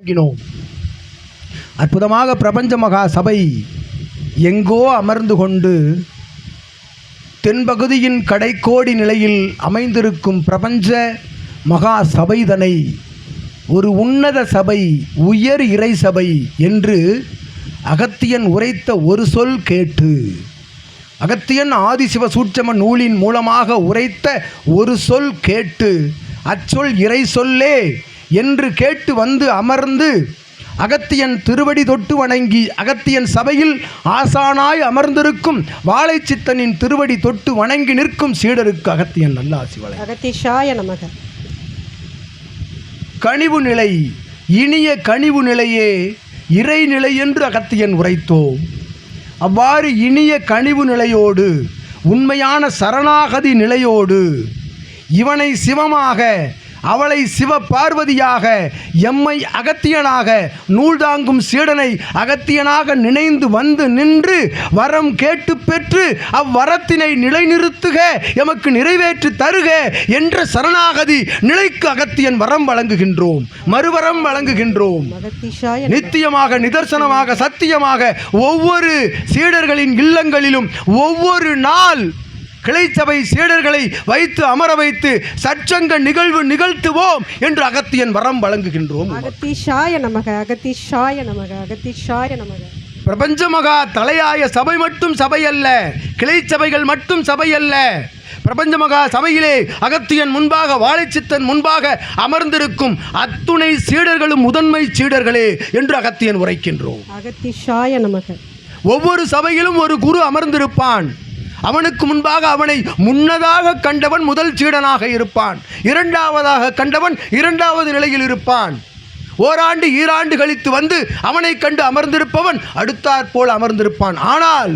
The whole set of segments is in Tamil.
தொடங்கினோம் அற்புதமாக பிரபஞ்ச மகா சபை எங்கோ அமர்ந்து கொண்டு தென்பகுதியின் கடைக்கோடி நிலையில் அமைந்திருக்கும் பிரபஞ்ச மகா சபைதனை ஒரு உன்னத சபை உயர் இறை சபை என்று அகத்தியன் உரைத்த ஒரு சொல் கேட்டு அகத்தியன் ஆதிசிவ சூட்சம நூலின் மூலமாக உரைத்த ஒரு சொல் கேட்டு அச்சொல் இறை சொல்லே என்று கேட்டு வந்து அமர்ந்து அகத்தியன் திருவடி தொட்டு வணங்கி அகத்தியன் சபையில் ஆசானாய் அமர்ந்திருக்கும் வாழைச்சித்தனின் திருவடி தொட்டு வணங்கி நிற்கும் சீடருக்கு அகத்தியன் நல்ல ஆசிவலை அகத்திஷாய நமக. கனிவு நிலை இனிய கனிவு நிலையே இறைநிலை என்று அகத்தியன் உரைத்தோம் அவ்வாறு இனிய கனிவு நிலையோடு உண்மையான சரணாகதி நிலையோடு இவனை சிவமாக அவளை சிவ பார்வதியாக எம்மை அகத்தியனாக நூல் தாங்கும் சீடனை அகத்தியனாக நினைந்து வந்து நின்று வரம் கேட்டு பெற்று அவ்வரத்தினை நிலைநிறுத்துக எமக்கு நிறைவேற்றி தருக என்ற சரணாகதி நிலைக்கு அகத்தியன் வரம் வழங்குகின்றோம் மறுவரம் வழங்குகின்றோம். நித்தியமாக நிதர்சனமாக சத்தியமாக ஒவ்வொரு சீடர்களின் இல்லங்களிலும் ஒவ்வொரு நாள் கிளைச்சபை சீடர்களை வைத்து அமர வைத்து சற்சங்க நிகழ்வு நிகழ்த்துவோம் என்று அகத்தியன் வரம் வழங்குகின்றோம். அகத்திஷாய நமக அகத்திஷாய நமக அகத்திஷாய நமக. பிரபஞ்ச மகா தலையாய சபை மட்டும் சபை அல்ல கிளை சபைகள் மட்டும் சபை அல்ல. பிரபஞ்ச மகா சபையிலே அகத்தியன் முன்பாக வாழைச்சித்தன் முன்பாக அமர்ந்திருக்கும் அத்துணை சீடர்களும் முதன்மை சீடர்களே என்று அகத்தியன் உரைக்கின்றோம். அகத்திஷாய நமக. ஒவ்வொரு சபையிலும் ஒரு குரு அமர்ந்திருப்பான். அவனுக்கு முன்பாக அவனை முன்னதாக கண்டவன் முதல் சீடனாக இருப்பான். இரண்டாவதாக கண்டவன் இரண்டாவது நிலையில் இருப்பான். ஓராண்டு ஈராண்டு கழித்து வந்து அவனை கண்டு அமர்ந்திருப்பவன் அடுத்தாற் போல் அமர்ந்திருப்பான். ஆனால்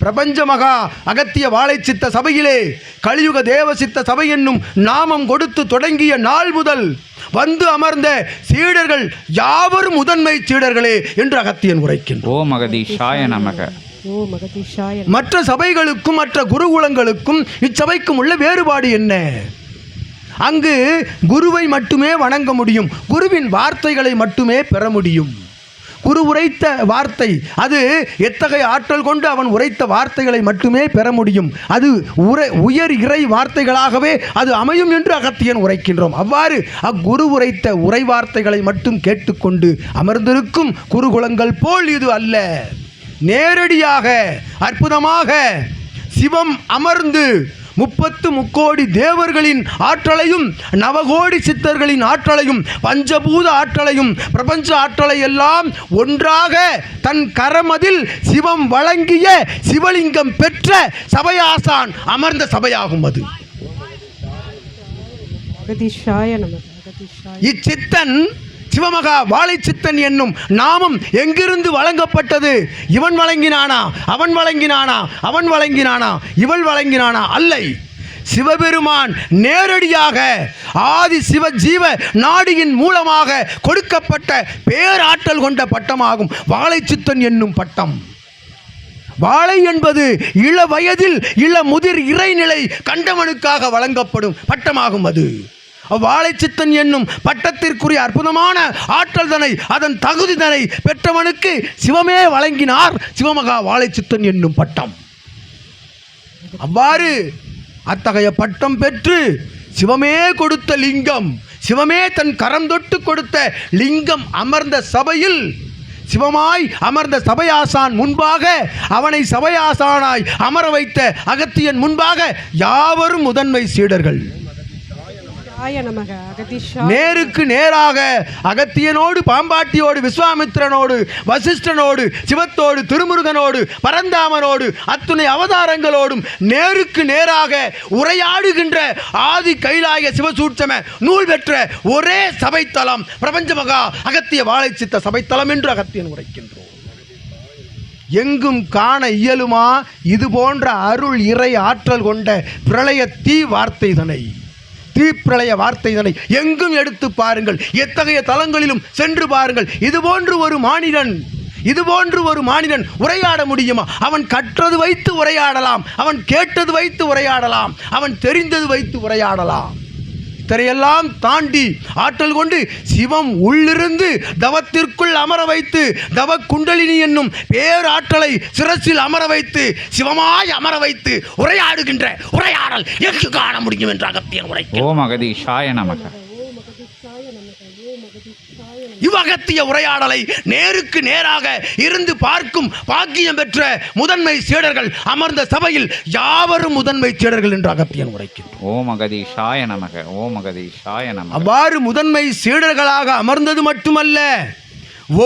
பிரபஞ்ச மகா அகத்திய வாழைச்சித்த சபையிலே கலியுக தேவசித்த சபை என்னும் நாமம் கொடுத்து தொடங்கிய நாள் முதல் வந்து அமர்ந்த சீடர்கள் யாவரும் முதன்மை சீடர்களே என்று அகத்தியன் உரைக்கின்றோம் ஓம் அகதீஷாய நமக. மற்ற சபைகளுக்கும் மற்ற குருகுலங்களுக்கும் இச்சபைக்கும் உள்ள வேறுபாடு என்ன? அங்கு குருவை மட்டுமே வணங்க முடியும். குருவின் வார்த்தைகளை மட்டுமே பெற முடியும். குரு உரைத்த வார்த்தை அது எத்தகைய ஆற்றல் கொண்டு அவன் உரைத்த வார்த்தைகளை மட்டுமே பெற முடியும். அது உரை உயர் இறை வார்த்தைகளாகவே அது அமையும் என்று அகத்தியன் உரைக்கின்றோம். அவ்வாறு அக்குரு உரைத்த உரை வார்த்தைகளை மட்டும் கேட்டுக்கொண்டு அமர்ந்திருக்கும் குருகுலங்கள் போல் இது அல்ல. நேரடியாக அற்புதமாக சிவம் அமர்ந்து முப்பத்து முக்கோடி தேவர்களின் ஆற்றலையும் நவகோடி சித்தர்களின் ஆற்றலையும் பஞ்சபூத ஆற்றலையும் பிரபஞ்ச ஆற்றலை எல்லாம் ஒன்றாக தன் கரமதில் சிவம் வழங்கிய சிவலிங்கம் பெற்ற சபையாசான் அமர்ந்த சபையாகும் அது. இச்சித்தன் சிவமகா வாழைச்சித்தன் என்னும் நாமம் எங்கிருந்து வழங்கப்பட்டது? இவன் வழங்கினானா? அவன் வழங்கினானா? அவன் வழங்கினானா? இவள் வழங்கினானா? அல்லை. சிவபெருமான் நேரடியாக ஆதி சிவ ஜீவ நாடியின் மூலமாக கொடுக்கப்பட்ட பேராற்றல் கொண்ட பட்டமாகும். வாழைச்சித்தன் என்னும் பட்டம். வாழை என்பது இள வயதில் இள முதிர் இறைநிலை கண்டவனுக்காக வழங்கப்படும் பட்டமாகும் அது. வாழைச்சித்தன் என்னும் பட்டத்திற்குரிய அற்புதமான ஆற்றல் தனை அதன் தகுதி தனை பெற்றவனுக்கு சிவமே வழங்கினார். சிவமகா வாழைச்சித்தன் என்னும் பட்டம். அவ்வாறு அத்தகைய பட்டம் பெற்று சிவமே கொடுத்த லிங்கம் சிவமே தன் கரம் தொட்டு கொடுத்த லிங்கம் அமர்ந்த சபையில் சிவமாய் அமர்ந்த சபையாசான் முன்பாக அவனை சபையாசானாய் அமர வைத்த அகத்தியன் முன்பாக யாவரும் முதன்மை சீடர்கள். நேருக்கு நேராக அகத்தியனோடு பாம்பாட்டியோடு விஸ்வாமித்திரனோடு வசிஷ்டனோடு சிவத்தோடு திருமுருகனோடு பரந்தாமனோடு அத்துணை அவதாரங்களோடும் நேருக்கு நேராக உரையாடுகின்ற ஆதி கைலாய சிவசூட்சம நூல் பெற்ற ஒரே சபைத்தலம் பிரபஞ்ச மகா அகத்திய வாழைச்சித்த சபைத்தலம் என்று அகத்தியன் உரைக்கின்றோம். எங்கும் காண இயலுமா? இது போன்ற அருள் இறை ஆற்றல் கொண்ட பிரளய தீ வார்த்தைதனை தீப்பிரளய வார்த்தைதனை எங்கும் எடுத்து பாருங்கள். எத்தகைய தலங்களிலும் சென்று பாருங்கள். இது போன்று ஒரு மானிடன் இது போன்று ஒரு மானிடன் உரையாட முடியுமா? அவன் கற்றது வைத்து உரையாடலாம். அவன் கேட்டது வைத்து உரையாடலாம். அவன் தெரிந்தது வைத்து உரையாடலாம். இத்தனையெல்லாம் தாண்டி ஆற்றல் கொண்டு சிவம் உள்ளிருந்து தவத்திற்குள் அமர வைத்து தவ குண்டலினி என்னும் பேராற்றலை சிரசில் அமர வைத்து சிவமாய் அமர வைத்து உரையாடுகின்ற உரையாடல் எங்கு காண முடியும் என்ற அகத்தியன் உரை ஓம் அகதீஷாய நமக்கு இவ்வகத்திய உரையாடலை நேருக்கு நேராக இருந்து பார்க்கும் பாக்கியம் பெற்ற முதன்மை சீடர்கள் அமர்ந்த சபையில் யாவரும் முதன்மை சீடர்கள் என்று அகத்தியன் உரைக்கின்றோம் ஓம் அகதீஷாய நமக ஓம் அகதீஷாய நமக. அவ்வாறு முதன்மை சீடர்களாக அமர்ந்தது மட்டுமல்ல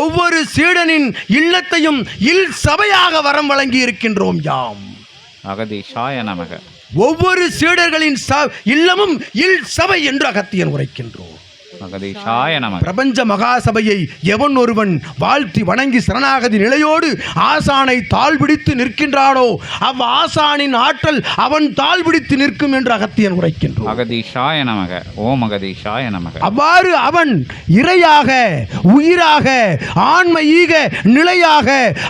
ஒவ்வொரு சீடனின் இல்லத்தையும் இல் சபையாக வரம் வழங்கி இருக்கின்றோம் யாம். அகதீஷாய நமக. ஒவ்வொரு சீடர்களின் இல்லமும் இல் சபை என்று அகத்தியன் உரைக்கின்றோம். அகதீஷாய நமக பிரபஞ்ச மகாசபையை எவன் ஒருவன் வாழ்த்தி வணங்கி சரணாகதி நிலையோடு ஆசானை தாழ் பிடித்து நிற்கின்றானோ அவ் ஆசானின் ஆற்றல் அவன் தாழ் பிடித்து நிற்கும் என்று அகத்தியன் உரைக்கின்றோம் அகதீஷாய நமக. ஓம் அகதீஷாய நமக. அவ்வாறு அவன் இறையாக உயிராக ஈக நிலையாக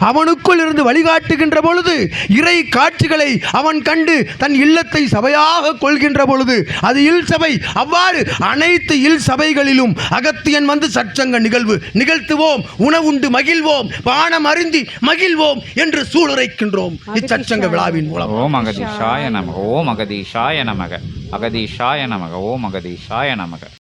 அவனுக்குள் இருந்து வழிகாட்டுகின்ற பொழுது இறை காட்சிகளை அவன் கண்டு தன் இல்லத்தை சபையாக கொள்கின்ற பொழுது அது இல் சபை. அவ்வாறு அனைத்து இல் சபைகளிலும் அகத்தியன் வந்து சற்சங்க நிகழ்வு நிகழ்த்துவோம். உணவுண்டு மகிழ்வோம். பானம் அருந்தி மகிழ்வோம் என்று சூளுரைக்கின்றோம். இச்சற்சங்க விழாவின் மூலம். ஓம் அகதீஷாய நமக. ஓம் அகதீஷாய நமக. அகதீஷாய நமக. ஓம் அகதீஷாய நமக.